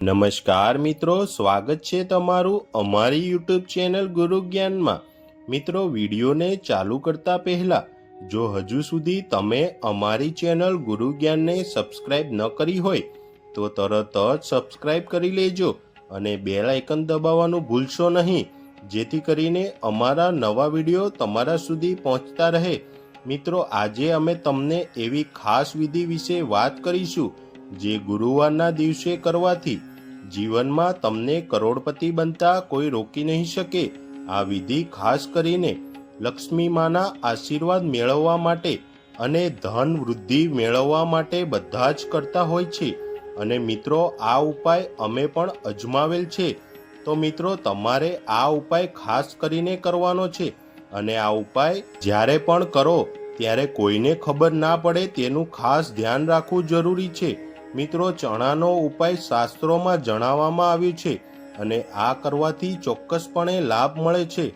નમસ્કાર મિત્રો, સ્વાગત છે તમારું અમારી યુટ્યુબ ચેનલ ગુરુ જ્ઞાનમાં. મિત્રો, વિડીયોને ચાલુ કરતા પહેલા, જો હજુ સુધી તમે અમારી ચેનલ ગુરુ જ્ઞાનને સબસ્ક્રાઇબ ન કરી હોય, તો તરત જ સબસ્ક્રાઇબ કરી લેજો અને બેલ આઇકન દબાવવાનું ભૂલશો નહીં, જેથી કરીને અમારા નવા વીડિયો તમારા સુધી પહોંચતા રહે. મિત્રો, આજે અમે તમને એવી ખાસ વિધિ વિશે વાત કરીશું, જે ગુરુવારના દિવસે કરવાથી જીવનમાં તમને કરોડપતિ બનતા કોઈ રોકી નહીં શકે. આ વિધિ ખાસ કરીને લક્ષ્મી માના આશીર્વાદ મેળવવા માટે અને ધન વૃદ્ધિ મેળવવા માટે બધા જ કરતા હોય છે. અને મિત્રો, આ ઉપાય અમે પણ અજમાવેલ છે. તો મિત્રો, તમારે આ ઉપાય ખાસ કરીને કરવાનો છે. અને આ ઉપાય જ્યારે પણ કરો, ત્યારે કોઈને ખબર ના પડે તેનું ખાસ ધ્યાન રાખવું જરૂરી છે. મિત્રો, ચણાનો ઉપાય શાસ્ત્રોમાં જણાવવામાં આવ્યું છે અને આ કરવાથી ચોક્કસપણે લાભ મળે છે.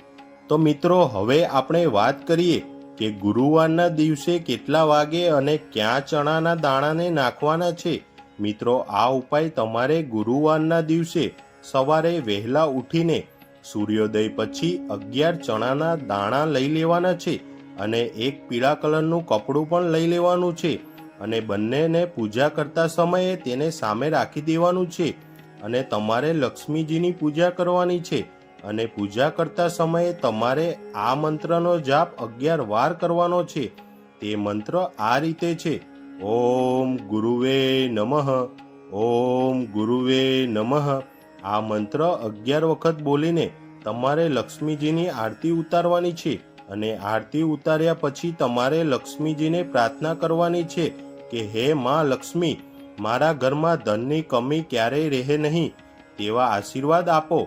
તો મિત્રો, હવે આપણે વાત કરીએ કે ગુરુવારના દિવસે કેટલા વાગે અને ક્યાં ચણાના દાણાને નાખવાના છે. મિત્રો, આ ઉપાય તમારે ગુરુવારના દિવસે સવારે વહેલા ઉઠીને સૂર્યોદય પછી અગિયાર ચણાના દાણા લઈ લેવાના છે અને એક પીળા કલરનું કપડું પણ લઈ લેવાનું છે. અને બંનેને પૂજા કરતા સમયે તેને સામે રાખી દેવાનું છે અને તમારે લક્ષ્મીજીની પૂજા કરવાની છે અને પૂજા કરતા સમયે તમારે આ મંત્રનો જાપ અગિયાર વાર કરવાનો છે. તે મંત્ર આ રીતે છે. ઓમ ગુરુવે નમઃ. ઓમ ગુરુવે નમઃ. આ મંત્ર અગિયાર વખત બોલીને તમારે લક્ષ્મીજીની આરતી ઉતારવાની છે અને આરતી ઉતાર્યા પછી તમારે લક્ષ્મીજીને પ્રાર્થના કરવાની છે. કે, હે માં લક્ષ્મી, મારા ઘરમાં ધનની કમી ક્યારેય રહે નહીં, તેવા આશીર્વાદ આપો.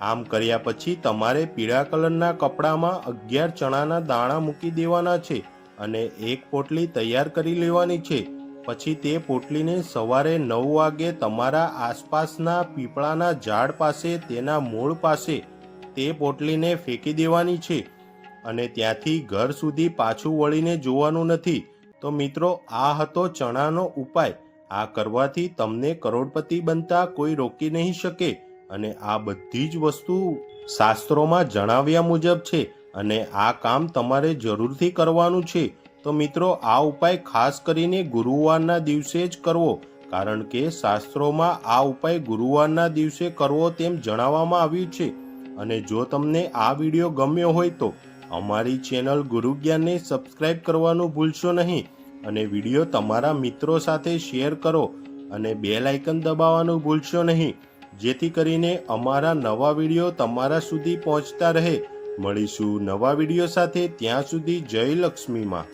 આમ કર્યા પછી તમારે પીળા કલરના કપડામાં અગિયાર ચણાના દાણા મૂકી દેવાના છે અને એક પોટલી તૈયાર કરી લેવાની છે. પછી તે પોટલીને સવારે નવ વાગે તમારા આસપાસના પીપળાના ઝાડ પાસે, તેના મૂળ પાસે, તે પોટલીને ફેંકી દેવાની છે. અને ત્યાંથી ઘર સુધી પાછું વળીને જોવાનું નથી. તો મિત્રો, આ હતો ચણાનો ઉપાય. આ કરવાથી તમને કરોડપતિ બનતા કોઈ રોકી નહીં શકે અને આ બધી જ વસ્તુ શાસ્ત્રોમાં જણાવ્યા મુજબ છે અને આ કામ તમારે જરૂરથી કરવાનું છે. તો મિત્રો, આ ઉપાય ખાસ કરીને ગુરુવારના દિવસે જ કરવો, કારણ કે શાસ્ત્રોમાં આ ઉપાય ગુરુવારના દિવસે કરવો તેમ જણાવવામાં આવ્યું છે. અને જો તમને આ વીડિયો ગમ્યો હોય તો અમારી ચેનલ ગુરુ જ્ઞાનને સબસ્ક્રાઇબ કરવાનું ભૂલશો નહીં અને વીડિયો તમારા મિત્રો સાથે શેર કરો અને બેલ આઇકન દબાવવાનું ભૂલશો નહીં. જેથી કરીને અમારા નવા વીડિયો તમારા સુધી પહોંચતા રહે. મળીશું નવા વીડિયો સાથે ત્યાં સુધી જય લક્ષ્મીમાં.